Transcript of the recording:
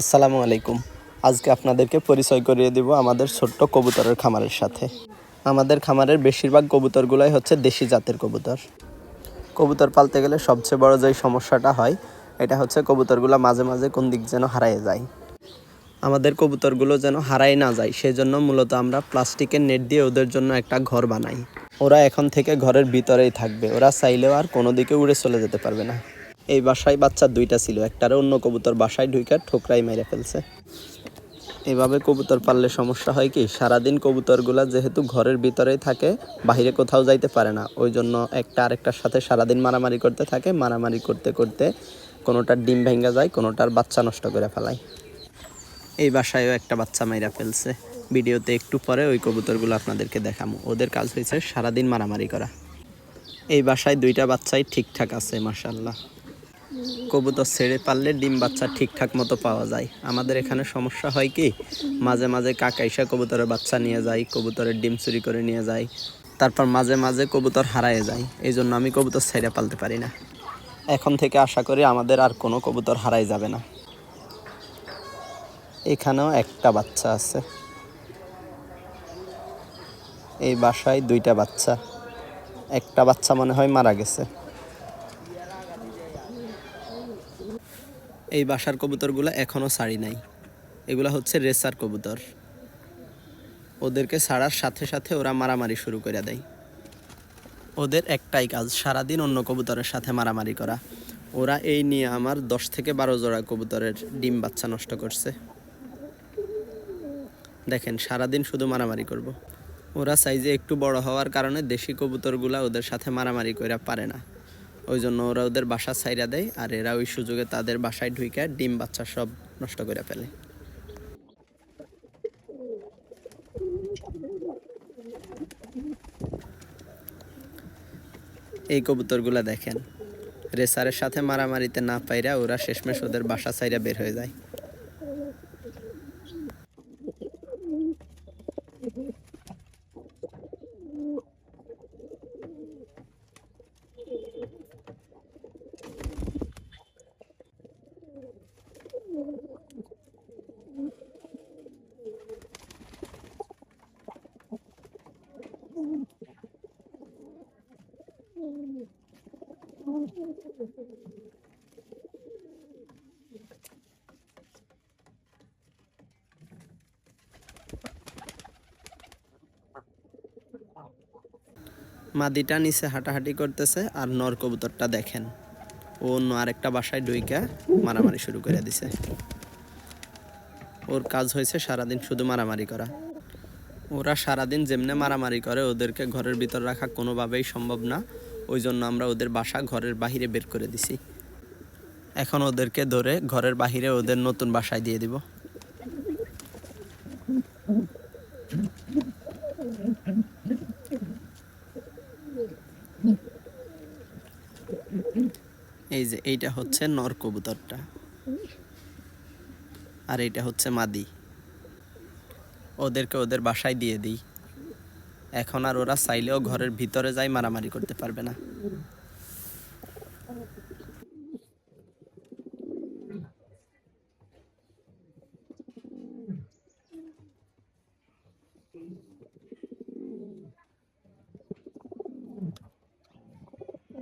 আসসালামু আলাইকুম। আজকে আপনাদেরকে পরিচয় করিয়ে দিব আমাদের ছোট্ট কবুতরের খামারের সাথে। আমাদের খামারের বেশিরভাগ কবুতরগুলাই হচ্ছে দেশি জাতের কবুতর। কবুতর পালতে গেলে সবচেয়ে বড় যেই সমস্যাটা হয়, এটা হচ্ছে কবুতরগুলো মাঝে মাঝে কোন দিক যেন হারিয়ে যায়। আমাদের কবুতরগুলো যেন হারাই না যায়, সেজন্য মূলত আমরা প্লাস্টিকের নেট দিয়ে ওদের জন্য একটা ঘর বানাই। ওরা এখন থেকে ঘরের ভিতরেই থাকবে, ওরা চাইলেও আর কোনো দিকে উড়ে চলে যেতে পারবে না। এই বাসায় বাচ্চা দুইটা ছিল, একটারে অন্য কবুতর বাসায় ঢুকে ঠোকরাই মেরে ফেলছে। এভাবে কবুতর পাললে সমস্যা হয় কি, সারাদিন কবুতরগুলা যেহেতু ঘরের ভিতরেই থাকে, বাইরে কোথাও যাইতে পারে না। ওই জন্য একটা আরেকটার সাথে সারাদিন মারামারি করতে থাকে, মারামারি করতে করতে কোনোটার ডিম ভেঙ্গা যায়, কোনোটার বাচ্চা নষ্ট করে ফেলায়। এই বাসায়ও একটা বাচ্চা মাইরা ফেলছে। ভিডিওতে একটু পরে ওই কবুতরগুলো আপনাদেরকে দেখাবো ওদের কাজ হয়েছে সারাদিন মারামারি করা। এই বাসায় দুইটা বাচ্চাই ঠিকঠাক আছে মাসাল্লাহ কবুতর ছেড়ে পারলে ডিম বাচ্চা ঠিকঠাক মতো পাওয়া যায়। আমাদের এখানে সমস্যা হয় কি, মাঝে মাঝে কাকাইসা কবুতরের বাচ্চা নিয়ে যায়, কবুতরের ডিম চুরি করে নিয়ে যায়, তারপর মাঝে মাঝে কবুতর হারায় যায়। এই জন্য আমি কবুতর ছেড়ে পালতে পারি না। এখন থেকে আশা করি আমাদের আর কোনো কবুতর হারাই যাবে না। এখানেও একটা বাচ্চা আছে। এই বাসায় দুইটা বাচ্চা। একটা বাচ্চা মনে হয় মারা গেছে। এই বাসার কবুতরগুলো এখনও ছাড়ি নাই। এগুলো হচ্ছে রেসার কবুতর। ওদেরকে ছাড়ার সাথে সাথে ওরা মারামারি শুরু করে দেয়। ওদের একটাই কাজ, সারাদিন অন্য কবুতরের সাথে মারামারি করা। ওরা এই নিয়ে আমার দশ থেকে বারো জোড়া কবুতরের ডিম বাচ্চা নষ্ট করছে। দেখেন, সারাদিন শুধু মারামারি করব। ওরা সাইজে একটু বড় হওয়ার কারণে দেশি কবুতরগুলা ওদের সাথে মারামারি কইরা পারে না। ওই জন্য ওরা ওদের বাসা ছাইরা দেয় আর এরা ওই সুযোগে তাদের বাসায় ঢুইকা ডিম বাচ্চা সব নষ্ট করে ফেলে। এই কবুতরগুলা দেখেন। রেসারের সাথে মারামারিতে না পাইরা ওরা শেষমেশ ওদের বাসা ছাইরা বের হয়ে যায়। মাদিটা নিচে হাঁটাহাঁটি করতেছে আর নর কবুতরটা দেখেন। ও অন্য আরেকটা বাসায় ডুইকা মারামারি শুরু করে দিছে। ওর কাজ হয়েছে সারাদিন শুধু মারামারি করা। ওরা সারাদিন যেমনে মারামারি করে, ওদেরকে ঘরের ভিতর রাখা কোনোভাবেই সম্ভব না। ওই জন্য আমরা ওদের বাসা ঘরের বাহিরে বের করে দিছি। এখন ওদেরকে ধরে ঘরের বাহিরে ওদের নতুন বাসায় দিয়ে দিব। এই যে এইটা হচ্ছে নর কবুতরটা। আর এইটা হচ্ছে মাদি। ওদেরকে ওদের বাসায় দিয়ে দিই। এখন আর ওরা চাইলেও ঘরের ভিতরে যাই মারামারি করতে পারবে না।